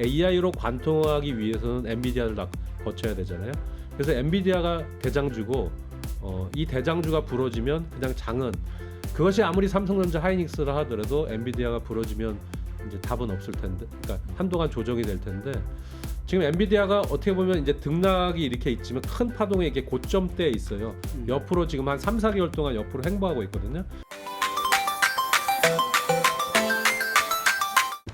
AI로 관통하기 위해서는 엔비디아를 다 거쳐야 되잖아요. 그래서 엔비디아가 대장주고 어, 이 대장주가 부러지면 그냥 장은 그것이 아무리 삼성전자 하이닉스라 하더라도 엔비디아가 부러지면 이제 답은 없을 텐데, 그러니까 한동안 조정이 될 텐데 지금 엔비디아가 어떻게 보면 이제 등락이 이렇게 있지만 큰 파동에 이게 고점대에 있어요. 음. 옆으로 지금 한 3, 4개월 동안 옆으로 행보하고 있거든요.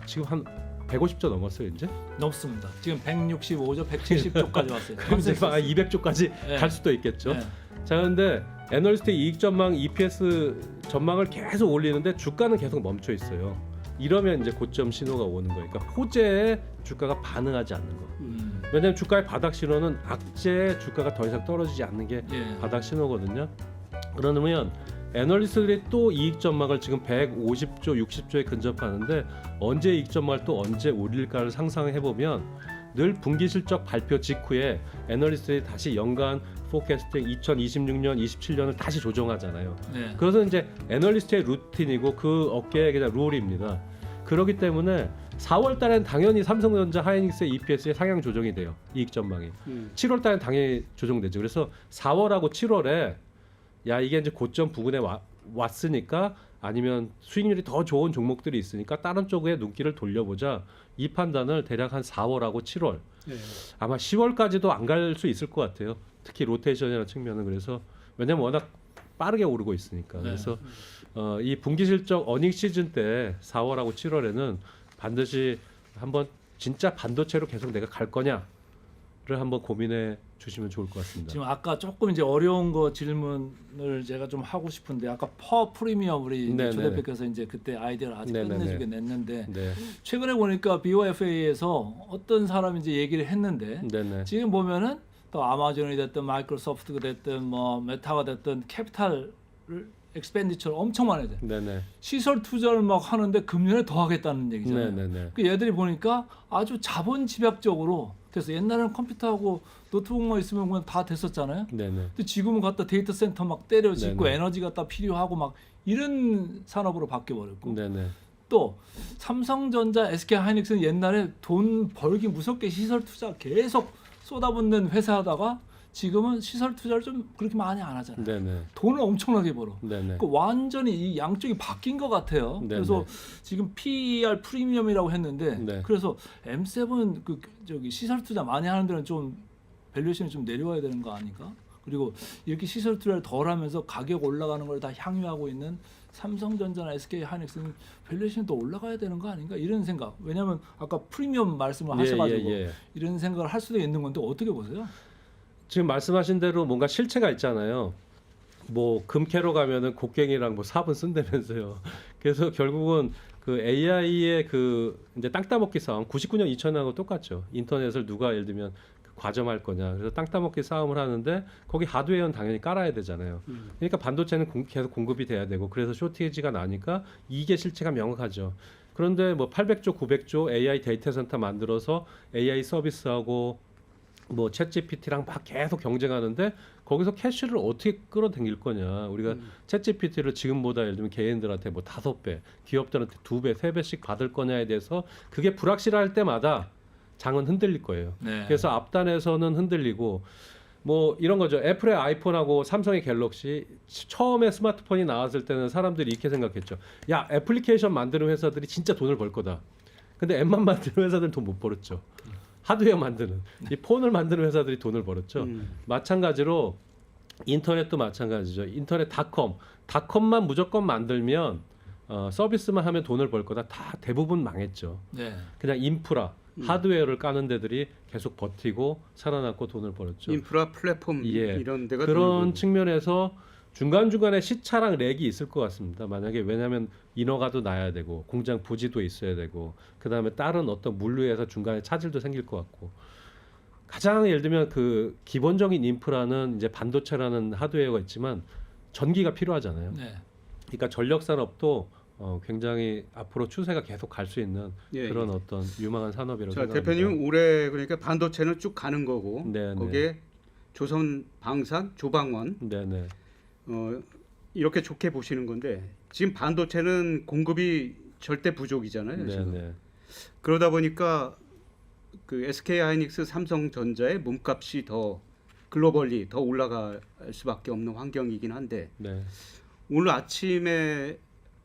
지금 한 150조 넘었어요, 이제. 넘습니다. 지금 165조, 170조까지 왔어요. 막 200조까지 네. 갈 수도 있겠죠. 네. 자, 근데 애널리스트 이익 전망, EPS 전망을 계속 올리는데 주가는 계속 멈춰 있어요. 이러면 이제 고점 신호가 오는 거예요. 그러니까 호재에 주가가 반응하지 않는 거. 음. 왜냐하면 주가의 바닥 신호는 악재에 주가가 더 이상 떨어지지 않는 게 예. 바닥 신호거든요. 그러면 애널리스트들이 또 이익 전망을 지금 150조, 60조에 근접하는데 언제 이익 전망을 또 언제 올릴까를 상상해 보면 늘 분기 실적 발표 직후에 애널리스트들이 다시 연간 포캐스팅 2026년, 27년을 다시 조정하잖아요. 네. 그것은 이제 애널리스트의 루틴이고 그 업계의 그냥 룰입니다. 그렇기 때문에 4월 달엔 당연히 삼성전자 하이닉스의 EPS에 상향 조정이 돼요. 이익 전망이. 음. 7월 달엔 당연히 조정되죠. 그래서 4월하고 7월에 야 이게 이제 고점 부근에 와, 왔으니까 아니면 수익률이 더 좋은 종목들이 있으니까 다른 쪽에 눈길을 돌려보자. 이 판단을 대략 한 4월하고 7월 예. 아마 10월까지도 안 갈 수 있을 것 같아요. 특히 로테이션이라는 측면은 그래서 왜냐면 워낙 빠르게 오르고 있으니까 네. 그래서 어, 이 분기 실적 어닝 시즌 때 4월하고 7월에는 반드시 한번 진짜 반도체로 계속 내가 갈 거냐를 한번 고민해 주시면 좋을 것 같습니다. 지금 아까 조금 이제 어려운 거 질문을 제가 좀 하고 싶은데 아까 퍼 프리미엄 우리 네네네. 조 대표께서 이제 그때 아이디어를 아주 네네네. 끝내주게 냈는데 네, 최근에 보니까 BOFA에서 어떤 사람이 이제 얘기를 했는데 네네, 지금 보면은 또 아마존이 됐든 마이크로소프트가 됐든 뭐 메타가 됐든 캐피탈을 엑스펜디처를 엄청 많이 돼. 네네, 시설 투자를 막 하는데 금년에 더 하겠다는 얘기잖아요. 네네네, 그 얘들이 보니까 아주 자본 집약적으로 그래서 옛날에는 컴퓨터하고 노트북만 있으면 그냥 다 됐었잖아요. 네네, 근데 지금은 갖다 데이터 센터 막 때려 짓고 네네. 에너지 갖다 필요하고 막 이런 산업으로 바뀌어 버렸고 네네, 또 삼성전자, SK 하이닉스는 옛날에 돈 벌기 무섭게 시설 투자 계속 쏟아붓는 회사다가 지금은 시설 투자를 좀 그렇게 많이 안 하잖아요. 네네, 돈을 엄청나게 벌어. 네네, 그 완전히 이 양쪽이 바뀐 것 같아요. 네네. 그래서 지금 PER 프리미엄이라고 했는데 네. 그래서 M7 그 저기 시설 투자 많이 하는 데는 좀 밸류에이션이 좀 내려와야 되는 거 아닌가? 그리고 이렇게 시설 투자를 덜 하면서 가격 올라가는 걸 다 향유하고 있는 삼성전자나 SK 하이닉스는 밸류에이션이 더 올라가야 되는 거 아닌가? 이런 생각. 왜냐하면 아까 프리미엄 말씀을 하셔가지고 예, 예, 예. 이런 생각을 할 수도 있는 건데 어떻게 보세요? 지금 말씀하신 대로 뭔가 실체가 있잖아요. 뭐 금캐로 가면은 곡괭이랑 뭐 삽은 쓴다면서요. 그래서 결국은 그 AI의 그 이제 땅 따먹기 싸움 99년 2000년하고 똑같죠. 인터넷을 누가 예를 들면 그 과점할 거냐. 그래서 땅 따먹기 싸움을 하는데 거기 하드웨어는 당연히 깔아야 되잖아요. 그러니까 반도체는 공- 계속 공급이 돼야 되고 그래서 쇼티지가 나니까 이게 실체가 명확하죠. 그런데 뭐 800조, 900조 AI 데이터 센터 만들어서 AI 서비스하고 뭐 챗GPT랑 막 계속 경쟁하는데 거기서 캐시를 어떻게 끌어당길 거냐. 우리가 챗GPT를 지금보다 예를 들면 개인들한테 뭐 다섯 배, 기업들한테 두 배, 세 배씩 받을 거냐에 대해서 그게 불확실할 때마다 장은 흔들릴 거예요. 네. 그래서 앞단에서는 흔들리고 뭐 이런 거죠. 애플의 아이폰하고 삼성의 갤럭시 처음에 스마트폰이 나왔을 때는 사람들이 이렇게 생각했죠. 야 애플리케이션 만드는 회사들이 진짜 돈을 벌 거다. 근데 앱만 만드는 회사들은 돈 못 벌었죠. 하드웨어 만드는 이 폰을 만드는 회사들이 돈을 벌었죠. 음. 마찬가지로 인터넷도 마찬가지죠. 인터넷 닷컴 닷컴만 무조건 만들면 어, 서비스만 하면 돈을 벌 거다. 다 대부분 망했죠. 네. 그냥 인프라 하드웨어를 까는 데들이 계속 버티고 살아남고 돈을 벌었죠. 인프라 플랫폼 예. 이런 데가 그런 돈을 측면에서 중간 중간에 시차랑 렉이 있을 것 같습니다. 만약에 왜냐하면 인허가도 나야 되고 공장 부지도 있어야 되고 그 다음에 다른 어떤 물류에서 중간에 차질도 생길 것 같고 가장 예를 들면 그 기본적인 인프라는 이제 반도체라는 하드웨어가 있지만 전기가 필요하잖아요. 네. 그러니까 전력 산업도 어, 굉장히 앞으로 추세가 계속 갈 수 있는 예, 그런 어떤 유망한 산업이라고 자 생각합니다. 대표님 올해 그러니까 반도체는 쭉 가는 거고 네, 거기에 조선 방산 조방원 네네 어, 이렇게 좋게 보시는 건데 지금 반도체는 공급이 절대 부족이잖아요. 지금. 네네 그러다 보니까 그 SK 하이닉스 삼성전자의 몸값이 더 글로벌리 더 올라갈 수밖에 없는 환경이긴 한데 네. 오늘 아침에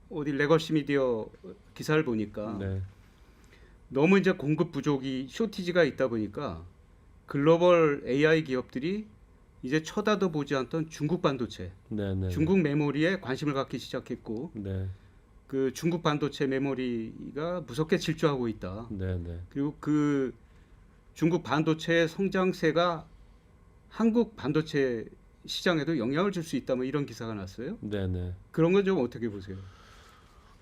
어디 레거시 미디어 기사를 보니까 네. 너무 이제 공급 부족이 쇼티지가 있다 보니까 글로벌 AI 기업들이 이제 쳐다도 보지 않던 중국 반도체, 네. 네. 중국 메모리에 관심을 갖기 시작했고 네. 그 중국 반도체 메모리가 무섭게 질주하고 있다. 네. 네. 그리고 그 중국 반도체의 성장세가 한국 반도체 시장에도 영향을 줄 수 있다. 뭐 이런 기사가 났어요. 네. 네. 그런 건 좀 어떻게 보세요?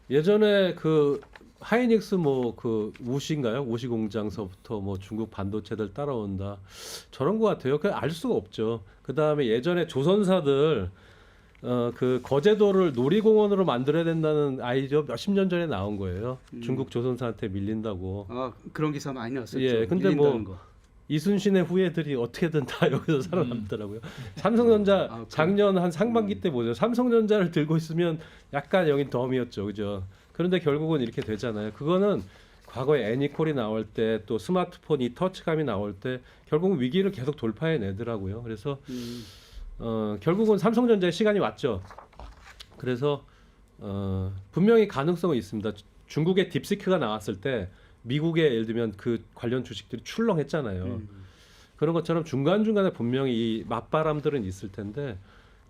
예전에 그 하이닉스 뭐 그 우시인가요? 우시 공장서부터 뭐 중국 반도체들 따라온다. 저런 것 같아요. 그 알 수가 없죠. 그 다음에 예전에 조선사들 어 그 거제도를 놀이공원으로 만들어야 된다는 아이디어 몇십 년 전에 나온 거예요. 음. 중국 조선사한테 밀린다고. 아 그런 기사 많이 났었죠. 예, 근데 밀린다는 뭐 거. 이순신의 후예들이 어떻게든 다 여기서 살아남더라고요. 삼성전자 아, 작년 한 상반기 때 보죠. 삼성전자를 들고 있으면 약간 여긴 덤이었죠, 그죠? 그런데 결국은 이렇게 되잖아요. 그거는 과거에 애니콜이 나올 때 또 스마트폰이 터치감이 나올 때 결국은 위기를 계속 돌파해 내더라고요. 그래서 음, 어, 결국은 삼성전자의 시간이 왔죠. 그래서 어, 분명히 가능성은 있습니다. 중국의 딥시크가 나왔을 때 미국의 예를 들면 그 관련 주식들이 출렁했잖아요. 음. 그런 것처럼 중간 중간에 분명히 이 맞바람들은 있을 텐데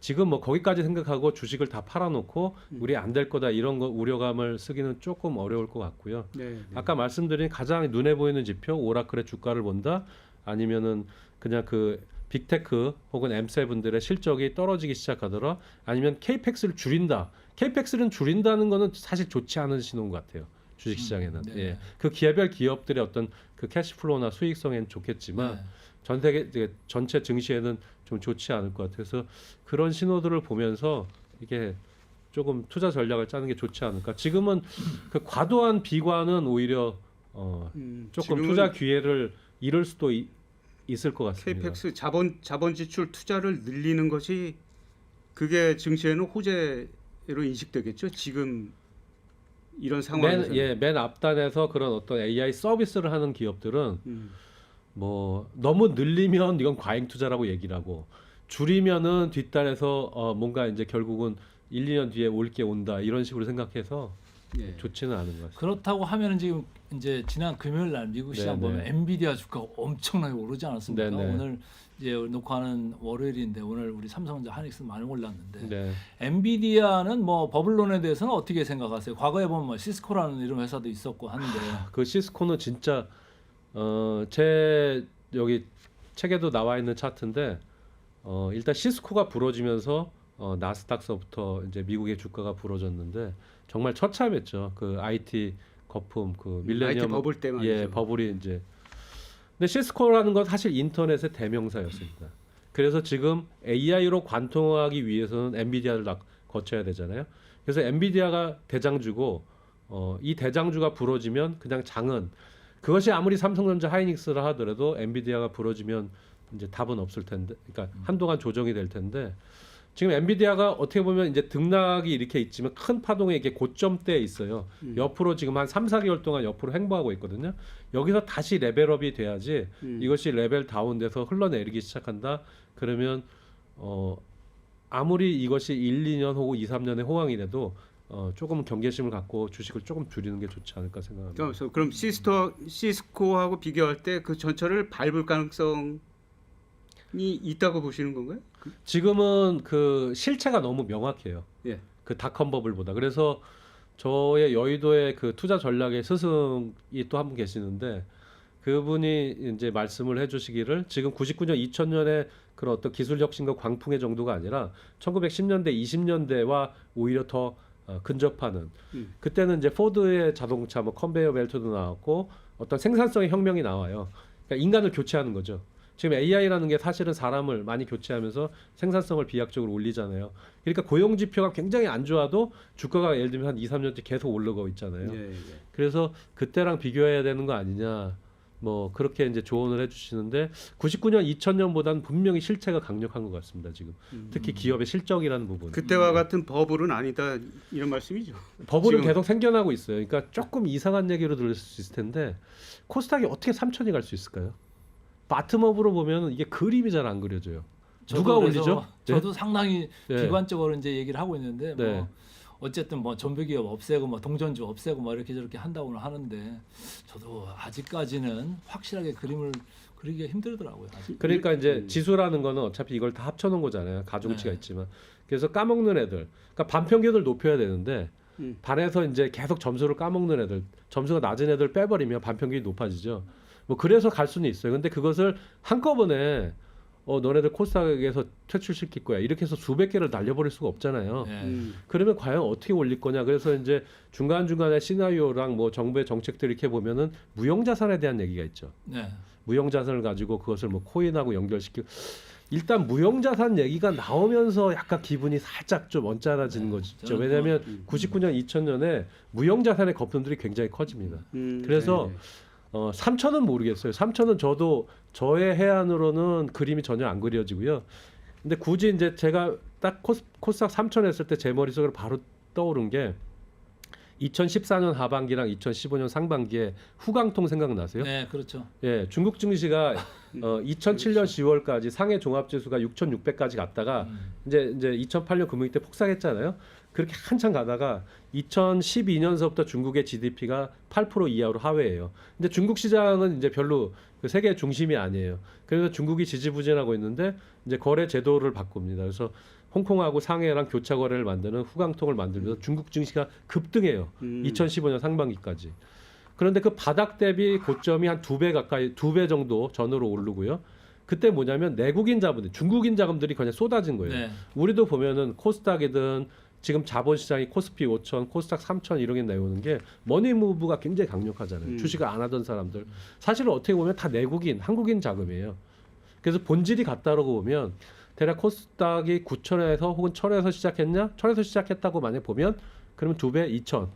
지금 뭐 거기까지 생각하고 주식을 다 팔아놓고 우리 안 될 거다 이런 거 우려감을 쓰기는 조금 어려울 것 같고요. 네, 네. 아까 말씀드린 가장 눈에 보이는 지표 오라클의 주가를 본다 아니면은 그냥 그 빅테크 혹은 M7들의 실적이 떨어지기 시작하더라 아니면 케이펙스를 줄인다 케이펙스는 줄인다는 거는 사실 좋지 않은 신호인 것 같아요 주식 시장에는 네. 예. 그 기업별 기업들의 어떤 그 캐시플로우나 수익성에는 좋겠지만 네. 전 세계 전체 증시에는 좀 좋지 않을 것 같아요 그래서 그런 신호들을 보면서 이게 조금 투자 전략을 짜는 게 좋지 않을까 지금은 그 과도한 비관은 오히려 어, 음, 조금 투자 기회를 잃을 수도 이- 있을 것 같습니다. KPX 자본 자본 지출 투자를 늘리는 것이 그게 증시에는 호재로 인식되겠죠. 지금 이런 상황에서. 맨, 예, 맨 앞단에서 그런 어떤 AI 서비스를 하는 기업들은 음, 뭐 너무 늘리면 이건 과잉 투자라고 얘기를 하고 줄이면은 뒷단에서 어, 뭔가 이제 결국은 1, 2년 뒤에 올 게 온다 이런 식으로 생각해서 예. 좋지는 않은 것 같습니다. 그렇다고 하면은 지금 이제 지난 금요일 날 미국 시장 네, 보면 네. 엔비디아 주가가 엄청나게 오르지 않았습니까? 네, 네. 오늘 이제 녹화하는 월요일인데 오늘 우리 삼성전자 하닉스 많이 올랐는데 네. 엔비디아는 뭐 버블론에 대해서는 어떻게 생각하세요? 과거에 보면 뭐 시스코라는 이런 회사도 있었고 한데 그 시스코는 진짜 어, 제 여기 책에도 나와 있는 차트인데 어, 일단 시스코가 부러지면서 어, 나스닥서부터 이제 미국의 주가가 부러졌는데 정말 처참했죠. 그 IT 거품 그 밀레니엄 IT 버블 때 말이죠. 예, 버블이 이제 근데 시스코라는 건 사실 인터넷의 대명사였습니다. 그래서 지금 AI로 관통하기 위해서는 엔비디아를 다 거쳐야 되잖아요. 그래서 엔비디아가 대장주고 어, 이 대장주가 부러지면 그냥 장은 그것이 아무리 삼성전자 하이닉스라 하더라도 엔비디아가 부러지면 이제 답은 없을 텐데, 그러니까 한동안 조정이 될 텐데 지금 엔비디아가 어떻게 보면 이제 등락이 이렇게 있지만 큰 파동에 이게 고점대에 있어요. 음. 옆으로 지금 한 3, 4개월 동안 옆으로 행보하고 있거든요. 여기서 다시 레벨업이 돼야지 음. 이것이 레벨 다운돼서 흘러내리기 시작한다. 그러면 어 아무리 이것이 1, 2년 혹은 2, 3년의 호황이라도 어 조금 경계심을 갖고 주식을 조금 줄이는 게 좋지 않을까 생각합니다. 그럼 시스터 시스코하고 비교할 때 그 전철을 밟을 가능성이 있다고 보시는 건가요? 지금은 그 실체가 너무 명확해요. 예. 그 닷컴 버블보다. 그래서 저의 여의도의 그 투자 전략의 스승이 또 한 분 계시는데 그분이 이제 말씀을 해주시기를 지금 99년, 2000년에 그런 어떤 기술 혁신과 광풍의 정도가 아니라 1910년대, 20년대와 오히려 더 어, 근접하는 음. 그때는 이제 포드의 자동차, 뭐 컨베이어 벨트도 나왔고 어떤 생산성의 혁명이 나와요. 그러니까 인간을 교체하는 거죠. 지금 AI라는 게 사실은 사람을 많이 교체하면서 생산성을 비약적으로 올리잖아요. 그러니까 고용 지표가 굉장히 안 좋아도 주가가 예를 들면 한 2, 3년째 계속 오르고 있잖아요. 예, 예. 그래서 그때랑 비교해야 되는 거 아니냐. 뭐 그렇게 이제 조언을 해주시는데 99년 2000년보다는 분명히 실체가 강력한 것 같습니다 지금 특히 기업의 실적이라는 부분 그때와 같은 버블은 아니다 이런 말씀이죠. 버블은 지금- 계속 생겨나고 있어요. 그러니까 조금 이상한 얘기로 들릴 수 있을 텐데 코스닥이 어떻게 3천이 갈 수 있을까요? 바텀업으로 보면 이게 그림이 잘 안 그려져요. 누가 올리죠? 저도 상당히 네. 비관적으로 이제 얘기를 하고 있는데 뭐 네. 어쨌든 뭐 전부기업 없애고 뭐 동전주 없애고 뭐 이렇게 저렇게 한다고는 하는데 저도 아직까지는 확실하게 그림을 그리기가 힘들더라고요. 아직. 그러니까 이제 음. 지수라는 거는 어차피 이걸 다 합쳐놓은 거잖아요. 가중치가 네. 있지만 그래서 까먹는 애들, 그러니까 반평균을 높여야 되는데 음. 반에서 이제 계속 점수를 까먹는 애들, 점수가 낮은 애들 빼버리면 반평균이 높아지죠. 뭐 그래서 갈 수는 있어요. 근데 그것을 한꺼번에 어 너네들 코스닥에서 퇴출시킬 거야 이렇게 해서 수백 개를 날려버릴 수가 없잖아요. 네. 음. 그러면 과연 어떻게 올릴 거냐. 그래서 이제 중간 중간에 시나리오랑 뭐 정부의 정책들 이렇게 보면은 무형자산에 대한 얘기가 있죠. 네. 무형자산을 가지고 그것을 뭐 코인하고 연결시키고 일단 무형자산 얘기가 나오면서 약간 기분이 살짝 좀 언짢아지는 네, 거죠. 왜냐하면 음. 99년, 2000년에 무형자산의 거품들이 굉장히 커집니다. 음, 그래서 네. 어, 3천은 모르겠어요. 3천은 저도 저의 해안으로는 그림이 전혀 안 그려지고요. 근데 굳이 이제 제가 딱 코스, 코스닥 3천 했을 때 제 머릿속으로 바로 떠오른 게 2014년 하반기랑 2015년 상반기에 후강통 생각나세요? 네, 그렇죠. 예, 중국 증시가 어, 2007년 10월까지 상해 종합지수가 6,600까지 갔다가 음. 이제 이제 2008년 금융위 때 폭삭했잖아요. 그렇게 한참 가다가 2012년서부터 중국의 GDP가 8% 이하로 하회해요. 근데 중국 시장은 이제 별로 그 세계 중심이 아니에요. 그래서 중국이 지지부진하고 있는데 이제 거래 제도를 바꿉니다. 그래서 홍콩하고 상해랑 교차 거래를 만드는 후강통을 만들면서 중국 증시가 급등해요. 음. 2015년 상반기까지. 그런데 그 바닥 대비 고점이 한 두 배 가까이 두 배 정도 전으로 오르고요. 그때 뭐냐면 내국인 자본들, 중국인 자금들이 그냥 쏟아진 거예요. 네. 우리도 보면은 코스닥이든 지금 자본시장이 코스피 5천, 코스닥 3천 이런 게 나오는 게 머니무브가 굉장히 강력하잖아요. 음. 주식을 안 하던 사람들. 사실은 어떻게 보면 다 내국인, 한국인 자금이에요. 그래서 본질이 같다라고 보면 대략 코스닥이 9천에서 혹은 1천에서 시작했냐? 1천에서 시작했다고 만약 보면 그러면 두 배 2천.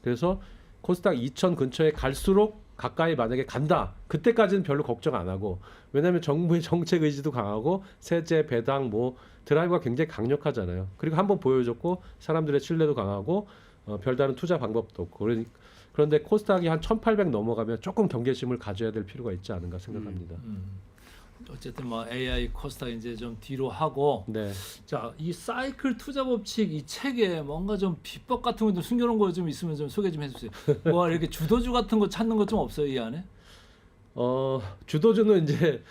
그래서 코스닥 2천 근처에 갈수록 가까이 만약에 간다. 그때까지는 별로 걱정 안 하고 왜냐하면 정부의 정책 의지도 강하고 세제 배당 뭐 드라이브가 굉장히 강력하잖아요. 그리고 한번 보여줬고 사람들의 신뢰도 강하고 어, 별다른 투자 방법도 없고 그러니- 그런데 코스닥이 한 1,800 넘어가면 조금 경계심을 가져야 될 필요가 있지 않은가 생각합니다. 음. 어쨌든 뭐 AI 코스닥 이제 좀 뒤로 하고 네. 자, 이 사이클 투자 법칙 이 책에 뭔가 좀 비법 같은 거 좀 숨겨놓은 거 좀 있으면 좀 소개 좀 해주세요. 뭐 이렇게 주도주 같은 거 찾는 거 좀 없어요 이 안에? 어 주도주는 이제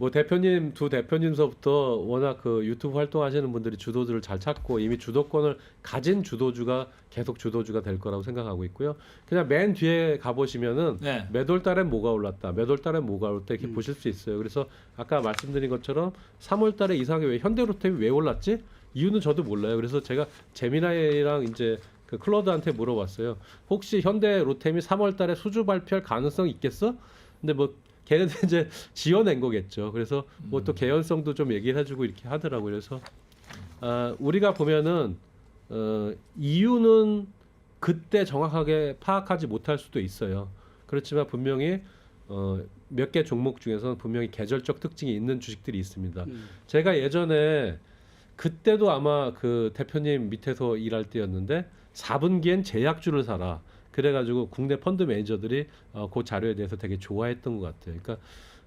뭐 대표님 두 대표님서부터 워낙 그 유튜브 활동하시는 분들이 주도주를 잘 찾고 이미 주도권을 가진 주도주가 계속 주도주가 될 거라고 생각하고 있고요. 그냥 맨 뒤에 가 보시면은 네. 매월 달엔 뭐가 올랐다, 매월 달엔 뭐가 올랐다 이렇게 음. 보실 수 있어요. 그래서 아까 말씀드린 것처럼 3월 달에 이상하게 왜 현대로템이 왜 올랐지? 이유는 저도 몰라요. 그래서 제가 재미나이랑 이제 그 클로드한테 물어봤어요. 혹시 현대 로템이 3월 달에 수주 발표할 가능성 이 있겠어? 근데 뭐 걔는 이제 지어낸 거겠죠. 그래서 뭐 또 개연성도 좀 얘기를 해주고 이렇게 하더라고요. 그래서 아, 우리가 보면은 어, 이유는 그때 정확하게 파악하지 못할 수도 있어요. 그렇지만 분명히 어, 몇 개 종목 중에서는 분명히 계절적 특징이 있는 주식들이 있습니다. 음. 제가 예전에 그때도 아마 그 대표님 밑에서 일할 때였는데 4분기엔 제약주를 사라. 그래가지고 국내 펀드 매니저들이 어, 그 자료에 대해서 되게 좋아했던 것 같아요. 그러니까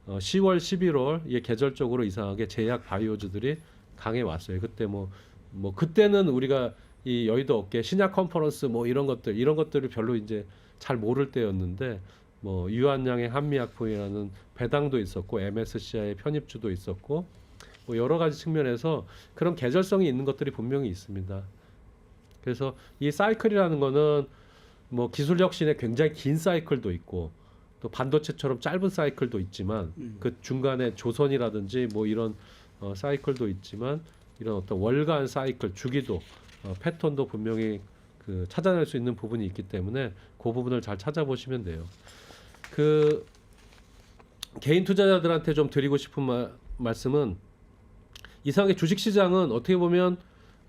어, 10월, 11월 이게 계절적으로 이상하게 제약 바이오주들이 강해 왔어요. 그때 뭐뭐 그때는 우리가 이 여의도 업계 신약 컨퍼런스 뭐 이런 것들 이런 것들을 별로 이제 잘 모를 때였는데 뭐 유한양의 한미약품이라는 배당도 있었고 MSCI의 편입주도 있었고 뭐 여러 가지 측면에서 그런 계절성이 있는 것들이 분명히 있습니다. 그래서 이 사이클이라는 거는 뭐 기술 혁신의 굉장히 긴 사이클도 있고 또 반도체처럼 짧은 사이클도 있지만 음. 그 중간에 조선이라든지 뭐 이런 어, 사이클도 있지만 이런 어떤 월간 사이클 주기도 어, 패턴도 분명히 그 찾아낼 수 있는 부분이 있기 때문에 그 부분을 잘 찾아보시면 돼요. 그 개인 투자자들한테 좀 드리고 싶은 마- 말씀은 이상하게 주식 시장은 어떻게 보면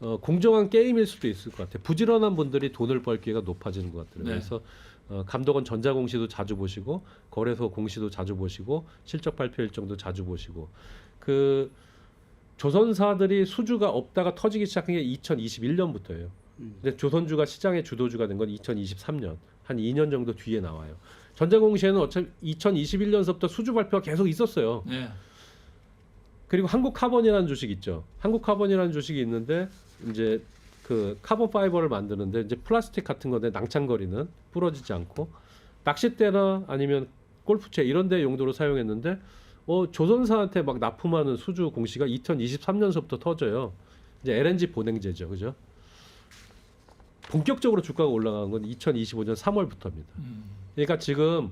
어, 공정한 게임일 수도 있을 것 같아요. 부지런한 분들이 돈을 벌 기회가 높아지는 것 같아요. 네. 그래서 어, 감독원 전자공시도 자주 보시고 거래소 공시도 자주 보시고 실적 발표 일정도 자주 보시고 그 조선사들이 수주가 없다가 터지기 시작한 게 2021년부터예요. 음. 근데 조선주가 시장의 주도주가 된 건 2023년 한 2년 정도 뒤에 나와요. 전자공시에는 어차피 2021년서부터 수주 발표가 계속 있었어요. 네. 그리고 한국 카본이라는 주식 있죠. 한국 카본이라는 주식이 있는데 이제 그 카본 파이버를 만드는데 이제 플라스틱 같은 건데 낭창거리는 부러지지 않고 낚싯대나 아니면 골프채 이런 데 용도로 사용했는데 어 조선사한테 막 납품하는 수주 공시가 2023년서부터 터져요. 이제 LNG 보냉제죠. 그죠? 본격적으로 주가가 올라간 건 2025년 3월부터입니다. 음. 그러니까 지금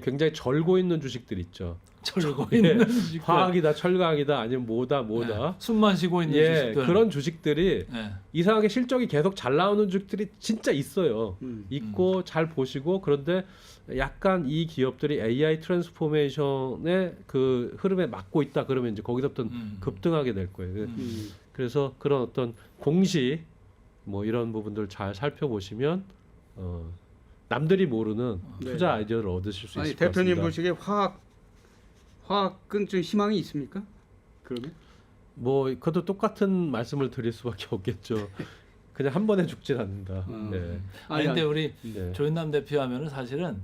굉장히 절고 있는 주식들 있죠. 절고 예. 있는 주식들. 화학이다, 철강이다, 아니면 뭐다, 뭐다. 네. 숨만 쉬고 있는 예, 주식들. 그런 주식들이 네. 이상하게 실적이 계속 잘 나오는 주식들이 진짜 있어요. 음. 있고 잘 보시고 그런데 약간 이 기업들이 AI 트랜스포메이션의 그 흐름에 맞고 있다 그러면 이제 거기서부터 음. 급등하게 될 거예요. 음. 음. 그래서 그런 어떤 공시 뭐 이런 부분들 잘 살펴보시면 어, 남들이 모르는 네. 투자 아이디어를 얻으실 수 아니 있을 것 대표님 같습니다. 보시기에 화학 화학은 좀 희망이 있습니까? 그러면 뭐 그것도 똑같은 말씀을 드릴 수밖에 없겠죠. 그냥 한 번에 죽질 않는다. 음. 네. 아니 근데 우리 네. 조현남 대표 하면은 사실은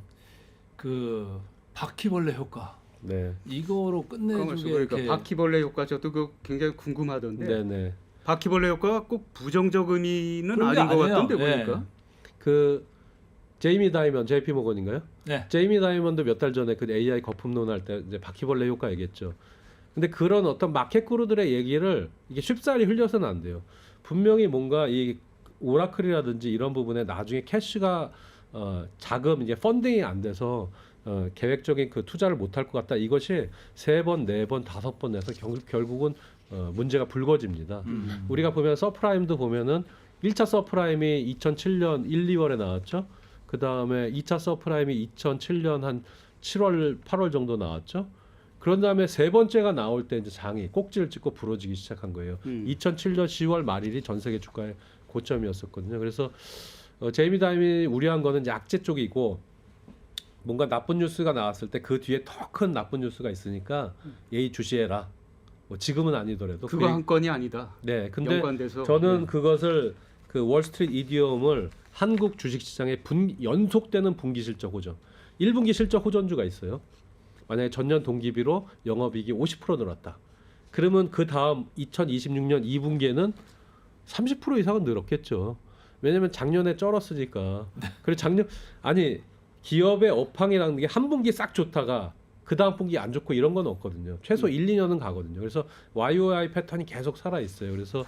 그 바퀴벌레 효과 네. 이거로 끝내주게 그러니까 이렇게 바퀴벌레 효과 저도 그 굉장히 궁금하던데 네, 네. 바퀴벌레 효과가 꼭 부정적 의미는 그런 게 아닌 것 아니에요. 같던데 예. 보니까 그 제이미 다이먼, JP 모건인가요? 네. 제이미 다이먼도 몇 달 전에 그 AI 거품론 할 때 이제 바퀴벌레 효과 얘기했죠. 근데 그런 어떤 마켓 그루들의 얘기를 이게 쉽사리 흘려서는 안 돼요. 분명히 뭔가 이 오라클이라든지 이런 부분에 나중에 캐시가 어, 자금 이제 펀딩이 안 돼서 어, 계획적인 그 투자를 못 할 것 같다. 이것이 세 번, 네 번, 다섯 번 내서 결, 결국은 어, 문제가 불거집니다. 음. 우리가 보면 서프라임도 보면은 1차 서프라임이 2007년 1, 2월에 나왔죠. 그 다음에 2차 서프라임이 2007년 한 7월, 8월 정도 나왔죠. 그런 다음에 세 번째가 나올 때 이제 장이 꼭지를 찍고 부러지기 시작한 거예요. 음. 2007년 10월 말일이 전 세계 주가의 고점이었었거든요. 그래서 어, 제이미 다임이 우려한 거는 약재 쪽이고 뭔가 나쁜 뉴스가 나왔을 때 그 뒤에 더 큰 나쁜 뉴스가 있으니까 예의 주시해라. 뭐 지금은 아니더라도 그거 그한 건이 아니다. 네, 근데 연관돼서 저는 네. 그것을 그 월스트리트 이디엄을 한국 주식시장의 분, 연속되는 분기 실적 호전, 1분기 실적 호전주가 있어요. 만약에 전년 동기비로 영업이익이 50% 늘었다. 그러면 그 다음 2026년 2분기에는 30% 이상은 늘었겠죠. 왜냐면 작년에 쩔었으니까. 그리고 작년 아니 기업의 업황이라는 게 한 분기 싹 좋다가 그 다음 분기 안 좋고 이런 건 없거든요. 최소 1, 2년은 가거든요. 그래서 YOI 패턴이 계속 살아 있어요. 그래서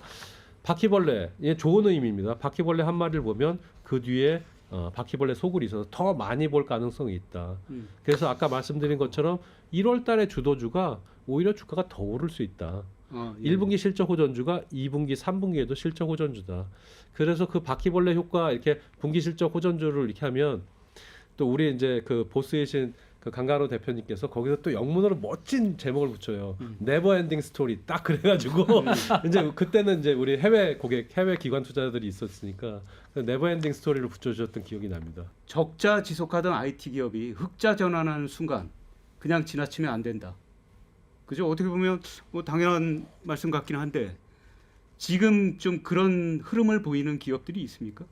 바퀴벌레 이게 좋은 의미입니다. 바퀴벌레 한 마리를 보면 그 뒤에 어, 바퀴벌레 속을 있어서 더 많이 볼 가능성이 있다. 음. 그래서 아까 말씀드린 것처럼 1월 달에 주도주가 오히려 주가가 더 오를 수 있다. 어, 예. 1분기 실적 호전주가 2분기, 3분기에도 실적 호전주다. 그래서 그 바퀴벌레 효과 이렇게 분기 실적 호전주를 이렇게 하면 또 우리 이제 그 보스이신 그 강가로 대표님께서 거기서 또 영문으로 멋진 제목을 붙여요. 음. 네버 엔딩 스토리 딱 그래가지고 이제 그때는 이제 우리 해외 고객, 해외 기관 투자자들이 있었으니까 네버 엔딩 스토리를 붙여주셨던 기억이 납니다. 적자 지속하던 IT 기업이 흑자 전환하는 순간 그냥 지나치면 안 된다. 그죠? 어떻게 보면 뭐 당연한 말씀 같긴 한데 지금 좀 그런 흐름을 보이는 기업들이 있습니까?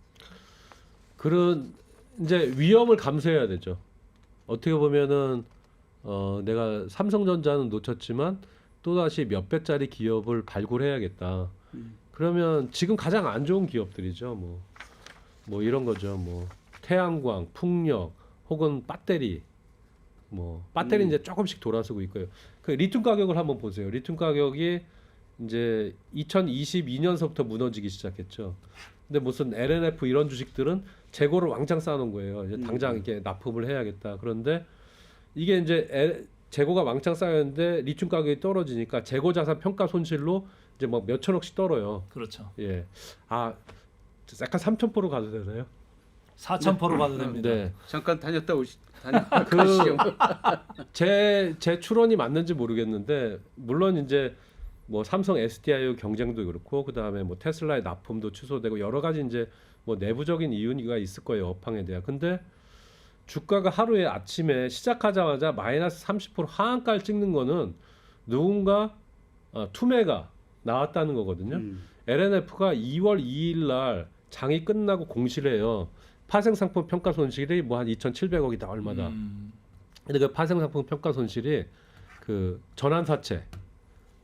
그런 이제 위험을 감수해야 되죠. 어떻게 보면은 어 내가 삼성전자는 놓쳤지만 또 다시 몇 배짜리 기업을 발굴해야겠다. 음. 그러면 지금 가장 안 좋은 기업들이죠. 뭐 뭐 이런 거죠. 뭐 태양광, 풍력 혹은 배터리 뭐 배터리 음. 이제 조금씩 돌아서고 있고요. 그 리튬 가격을 한번 보세요. 리튬 가격이 이제 2022년서부터 무너지기 시작했죠. 근데 무슨 LNF 이런 주식들은 재고를 왕창 쌓아놓은 거예요. 이제 음. 당장 이렇게 납품을 해야겠다. 그런데 이게 이제 에- 재고가 왕창 쌓였는데 리튬 가격이 떨어지니까 재고 자산 평가 손실로 이제 막 몇천억씩 떨어요. 그렇죠. 예. 아, 약간 3,000%로 가도 되나요? 4,000%로 가도 됩니다. 네. 잠깐 다녔다 오시 다녔다 그- 가시죠. 제, 제 추론이 맞는지 모르겠는데 물론 이제 뭐 삼성 SDI 경쟁도 그렇고 그다음에 뭐 테슬라의 납품도 취소되고 여러 가지 이제 뭐 내부적인 이유가 있을 거예요 업황에 대한 근데 주가가 하루에 아침에 시작하자마자 마이너스 30% 하한가를 찍는 거는 누군가 어, 투매가 나왔다는 거거든요. 음. LNF가 2월 2일 날 장이 끝나고 공시를 해요. 파생 상품 평가 손실이 뭐 한 2,700억이다 얼마다. 음. 근데 그 파생 상품 평가 손실이 그 전환 사채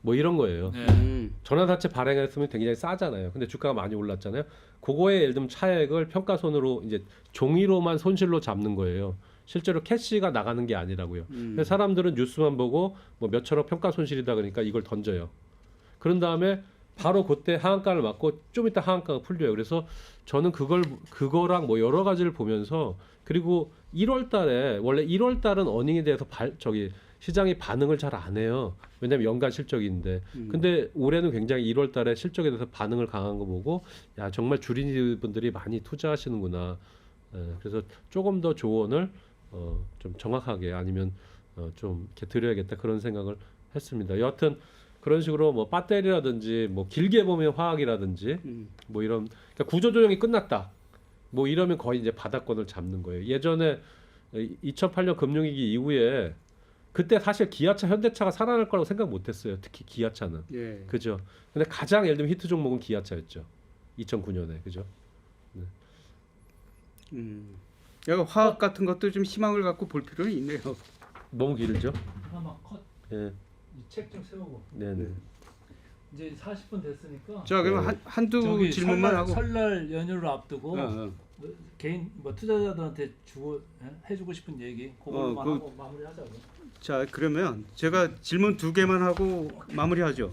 뭐 이런 거예요. 네. 음. 전환 사채 발행했으면 굉장히 싸잖아요. 근데 주가가 많이 올랐잖아요. 그거에 예를 들면 차액을 평가손으로 이제 종이로만 손실로 잡는 거예요. 실제로 캐시가 나가는 게 아니라고요. 음. 근데 사람들은 뉴스만 보고 뭐 몇천억 평가 손실이다 그러니까 이걸 던져요. 그런 다음에 바로 그때 하한가를 맞고 좀 이따 하한가가 풀려요. 그래서 저는 그걸 그거랑 뭐 여러 가지를 보면서 그리고 1월 달에 원래 1월 달은 어닝에 대해서 발, 저기 시장이 반응을 잘 안 해요. 왜냐면 연간 실적인데. 음. 근데 올해는 굉장히 1월 달에 실적에 대해서 반응을 강한 거 보고 야, 정말 주린이 분들이 많이 투자하시는구나. 예, 그래서 조금 더 조언을 어, 좀 정확하게 아니면 어, 좀 이렇게 드려야겠다 그런 생각을 했습니다. 여하튼 그런 식으로 뭐 배터리라든지 뭐 길게 보면 화학이라든지 음. 뭐 이런 그러니까 구조 조정이 끝났다. 뭐 이러면 거의 이제 바닥권을 잡는 거예요. 예전에 2008년 금융위기 이후에 그때 사실 기아차, 현대차가 살아날 거라고 생각 못했어요. 특히 기아차는 예. 그죠. 근데 가장 예를 들면 히트 종목은 기아차였죠. 2009년에 그죠. 음. 약간 화학 같은 것도 좀 희망을 갖고 볼 필요는 있네요. 너무 길죠. 하나만 컷. 예, 책 좀 세우고 네네. 이제 40분 됐으니까. 자, 그러면 네. 한 한두 저기 질문만 설날, 하고. 설날 연휴를 앞두고 어, 어. 뭐 개인 뭐 투자자들한테 주고 예? 해주고 싶은 얘기 그걸만 어, 그- 하고 마무리하자고. 자, 그러면 제가 질문 두 개만 하고 마무리하죠.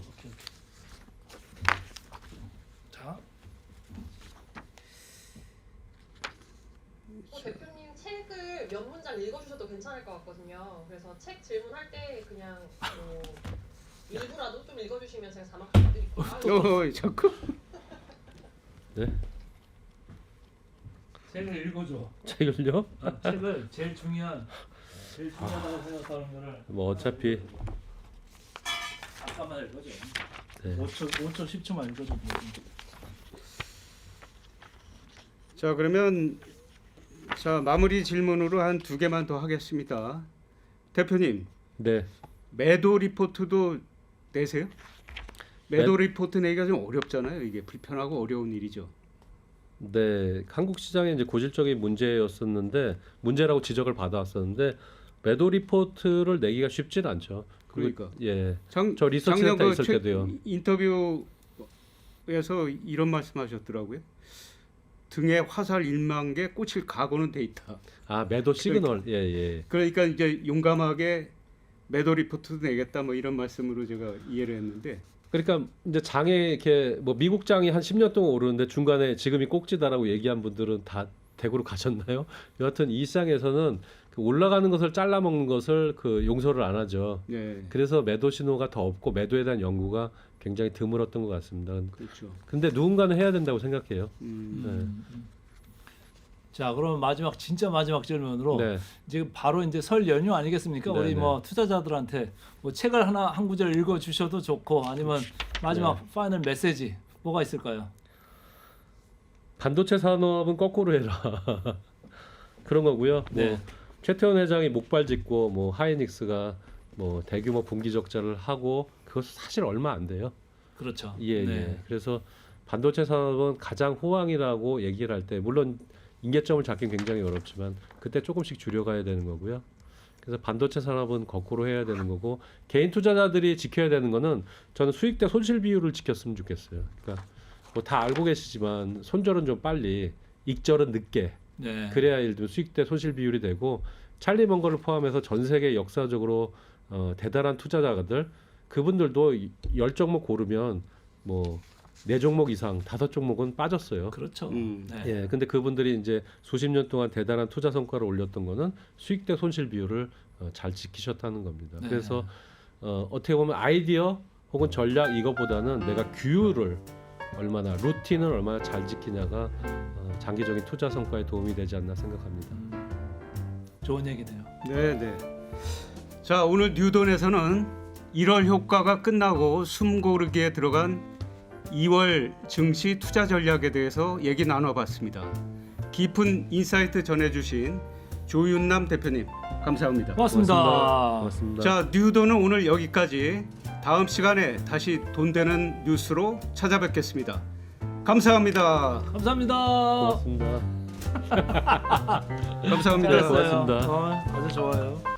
자, 어, 대표님 책을 몇 문장 읽어주셔도 괜찮을 것 같거든요. 그래서 책 질문할 때 그냥 뭐 일부라도 좀 읽어주시면 제가 자막 받아드릴게요. 어, 자꾸. 네. 책을 읽어줘. 책을요? 어, 책을 제일 중요한 제일 중요하다고 생각하는 거를 뭐 어차피 잠깐만 읽어줘. 네. 5초 5초 10초만 읽어줘. 자, 그러면 자, 마무리 질문으로 한 두 개만 더 하겠습니다. 대표님, 네. 매도 리포트도 내세요? 매도 리포트 내기가 좀 어렵잖아요. 이게 불편하고 어려운 일이죠. 네, 한국 시장의 이제 고질적인 문제였었는데 문제라고 지적을 받아왔었는데 매도 리포트를 내기가 쉽진 않죠. 그러니까. 예, 장, 저 리서치 센터 그 있을 최- 때도요. 인터뷰에서 이런 말씀하셨더라고요. 등에 화살 1만 개 꽂힐 각오는 돼 있다. 아 매도 시그널, 예, 예. 그러니까 이제 용감하게 매도 리포트도 내겠다 뭐 이런 말씀으로 제가 이해를 했는데 그러니까 이제 장에 이렇게 뭐 미국 장이 한 10년 동안 오르는데 중간에 지금이 꼭지다라고 얘기한 분들은 다 대구로 가셨나요? 여하튼 이 시장에서는 그 올라가는 것을 잘라 먹는 것을 그 용서를 안 하죠. 네 그래서 매도 신호가 더 없고 매도에 대한 연구가 굉장히 드물었던 것 같습니다. 그렇죠. 근데 누군가는 해야 된다고 생각해요. 음, 음. 자, 그럼 마지막 진짜 마지막 질문으로 네. 지금 바로 이제 설 연휴 아니겠습니까? 네, 우리 네. 뭐 투자자들한테 뭐 책을 하나 한 구절 읽어 주셔도 좋고 아니면 마지막 네. 파이널 메시지 뭐가 있을까요? 반도체 산업은 거꾸로 해라. 그런 거고요. 뭐 네. 최태원 회장이 목발 짚고 뭐 하이닉스가 뭐 대규모 분기 적자를 하고 그것 사실 얼마 안 돼요. 그렇죠. 예, 네. 예. 그래서 반도체 산업은 가장 호황이라고 얘기를 할 때 물론 임계점을 잡긴 굉장히 어렵지만 그때 조금씩 줄여가야 되는 거고요. 그래서 반도체 산업은 거꾸로 해야 되는 거고 개인 투자자들이 지켜야 되는 거는 저는 수익 대 손실 비율을 지켰으면 좋겠어요. 그러니까 뭐 다 알고 계시지만 손절은 좀 빨리, 익절은 늦게 네. 그래야 예를 들면 수익 대 손실 비율이 되고 찰리 먼거를 포함해서 전 세계 역사적으로 어, 대단한 투자자들 그분들도 이- 열 종목 고르면 뭐 네 종목 이상 다섯 종목은 빠졌어요. 그렇죠. 음. 네. 예, 근데 그분들이 이제 수십 년 동안 대단한 투자 성과를 올렸던 거는 수익 대 손실 비율을 어, 잘 지키셨다는 겁니다. 네. 그래서 어, 어떻게 보면 아이디어 혹은 전략 이것보다는 내가 규율을 얼마나 루틴을 얼마나 잘 지키냐가 어, 장기적인 투자 성과에 도움이 되지 않나 생각합니다. 음, 좋은 얘기네요. 네, 네. 자, 오늘 뉴돈에서는 1월 효과가 끝나고 숨 고르기에 들어간 2월 증시 투자 전략에 대해서 얘기 나눠봤습니다. 깊은 인사이트 전해주신 조윤남 대표님 감사합니다. 고맙습니다. 고맙습니다. 자 뉴도는 오늘 여기까지 다음 시간에 다시 돈 되는 뉴스로 찾아뵙겠습니다. 감사합니다. 감사합니다. 고맙습니다. 감사합니다. 잘했어요. 고맙습니다. 어, 아주 좋아요.